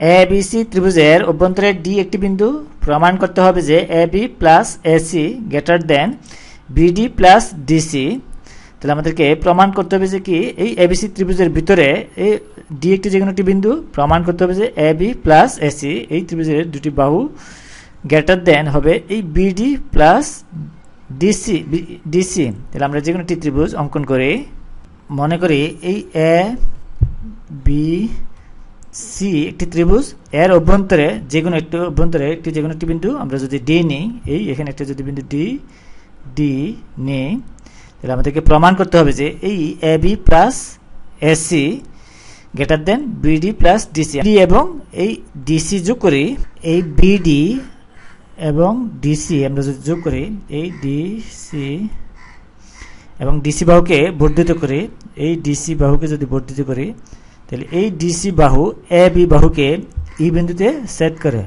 A B C ত্রিভুজের অভ্যন্তরে D একটি বিন্দু প্রমাণ করতে হবে যে A B plus AC greater than BD plus DC তাহলে আমাদেরকে প্রমাণ করতে হবে যে কি এই এবিসি ত্রিভুজের ভিতরে এই ডি একটি যে কোনো একটি বিন্দু প্রমাণ করতে হবে যে এ বি প্লাস এসি এই ত্রিভুজের দুটি বাহু গ্রেটার দেন হবে এই বিডি প্লাস ডিসি ডিসি তাহলে আমরা যে কোনো একটি ত্রিভুজ অঙ্কন করি মনে করি এই এ বি সি একটি ত্রিভুজ, এর অভ্যন্তরে যে কোনো একটি অভ্যন্তরে একটি যে কোনো একটি বিন্দু, আমরা যদি ডি নিই, এই এখানে একটা যদি বিন্দু ডি ডি নিই, তাহলে আমাদেরকে প্রমাণ করতে হবে যে এই A B plus AC greater than BD plus DC D এবং এই ডিসি যোগ করি, এই বিডি এবং ডিসি আমরা যদি যোগ করি, এই ডিসি এবং ডিসি বাহুকে বর্ধিত করি, এই ডিসি বাহুকে যদি বর্ধিত করি তাহলে এই ডিসি বাহু এ বি বাহুকে ই বিন্দুতে সেট করে।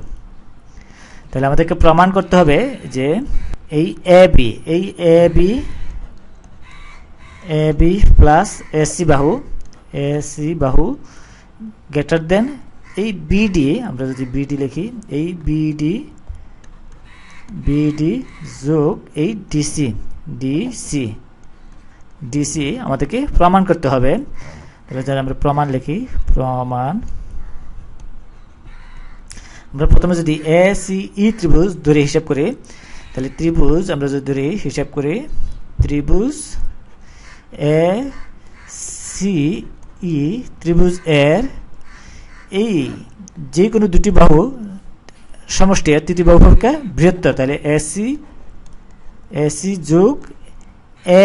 তাহলে আমাদেরকে প্রমাণ করতে হবে যে এই এ বি এই A B A B plus AC বাহু এসি বাহু গ্রেটার দেন এই বিডি আমরা যদি বিডি লিখি, এই বিডি বিডি যোগ এই ডিসি ডিসি ডিসি আমাদেরকে প্রমাণ করতে হবে। তাহলে যারা আমরা প্রমাণ লিখি, প্রমাণ। আমরা প্রথমে যদি এ সি ই ত্রিভুজ ধরে হিসাব করি, তাহলে ত্রিভুজ আমরা যদি ধরে হিসাব করি, ত্রিভুজ এ সি ই ত্রিভুজ এর এই যে কোনো দুটি বাহু সমষ্টি তৃতীয় বাহু ভূমিকা বৃহত্তর। তাহলে এসি এসি যোগ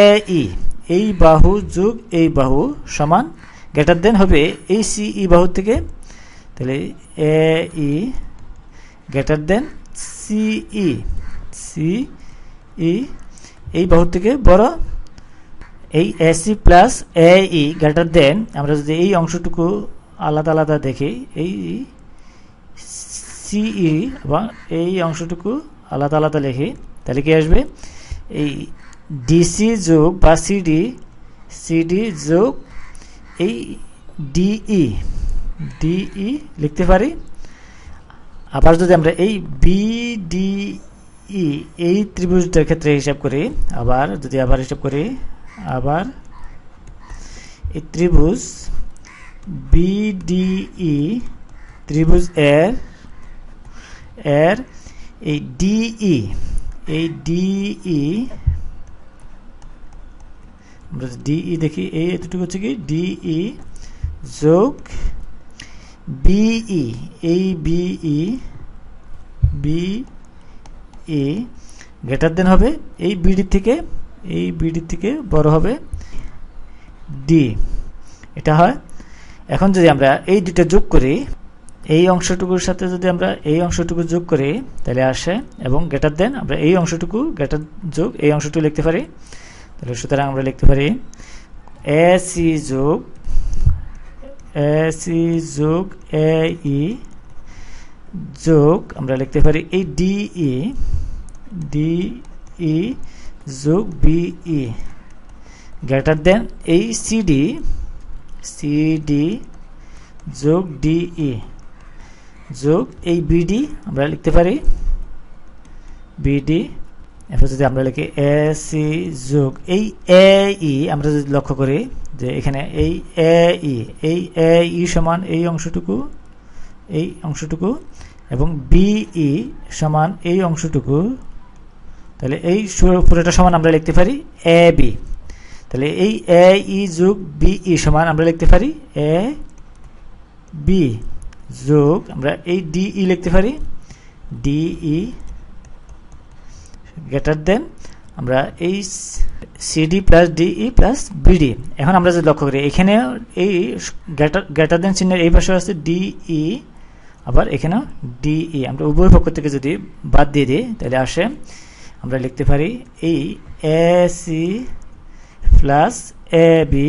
এ ই এই বাহু যোগ এই বাহু সমান গ্রেটার দেন হবে এই সি ই বাহু থেকে, তাহলে A E greater than C E C E এই বাহু থেকে বড়, এই AC plus A E greater than আমরা যদি এই অংশটুকু আলাদা আলাদা দেখি, এই সিই এবং এই অংশটুকু আলাদা আলাদা লিখি, তাহলে কি আসবে? এই ডিসি যোগ বা সিডি সিডি যোগ এই ডিই ডিই লিখতে পারি। আবার যদি আমরা এই বিডিই এই ত্রিভুজটার ক্ষেত্রে হিসাব করি, আবার যদি আবার হিসাব করি, আবার এই ত্রিভুজ বিডিই ত্রিভুজ এর এর এই ডিই এই ডিই আমরা ডিই দেখি এই এতটুকু হচ্ছে কি? ডিই যোগ বিই এই বিই বিই গ্রেটার দেন হবে, এই বিডি থেকে, এই বিডি থেকে বড় হবে ডি এটা হয়। এখন যদি আমরা এই দুটো যোগ করি, এই অংশটুকুর সাথে যদি আমরা এই অংশটুকু যোগ করি, তাহলে আসে এবং গ্রেটার দেন আমরা এই অংশটুকু গ্রেটার যোগ এই অংশটুকু লিখতে পারি। তাহলে সুতরাং আমরা লিখতে পারি এ সি যোগ এ সি যোগ এ ই যোগ, আমরা লিখতে পারি এই ডিই ডিই যোগ বিই গ্রেটার দেন এই সিডি সিডি যোগ ডিই যোগ এই বিডি আমরা লিখতে পারি বিডি এরপর যদি আমরা লিখি এ সি যোগ, এই এ ই আমরা যদি লক্ষ্য করি যে এখানে এই এ ই এই এ ই সমান এই অংশটুকু এই অংশটুকু এবং বিই সমান এই অংশটুকু, তাহলে এই পুরোটা সমান আমরা লিখতে পারি এ বি তাহলে এই এ ই যোগ বিই সমান আমরা লিখতে পারি এ বি যোগ আমরা এই ডিই লিখতে পারি ডিই গ্রেটার দেন আমরা এই CD plus DE plus BD এখন আমরা যদি লক্ষ্য করি, এখানে এই গ্রেটার দেন চিহ্নের এই পাশে আছে ডিই আবার এখানেও ডিই আমরা উভয় পক্ষ থেকে যদি বাদ দিয়ে দিই, তাহলে আসে, আমরা লিখতে পারি এই A C plus A B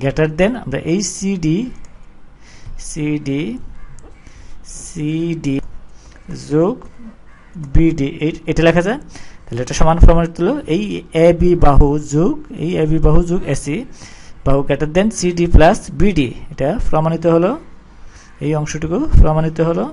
greater than আমরা এই সিডি সিডি সিডি যোগ বিডি এটা লেখা যায় তাহলে এটা সমান প্রমাণিত হলো এই এ বি বাহু যুগ, এই এ বি বাহু যোগ এসি বাহু greater than CD plus BD এটা প্রমাণিত হলো। এই অংশটুকু প্রমাণিত হলো।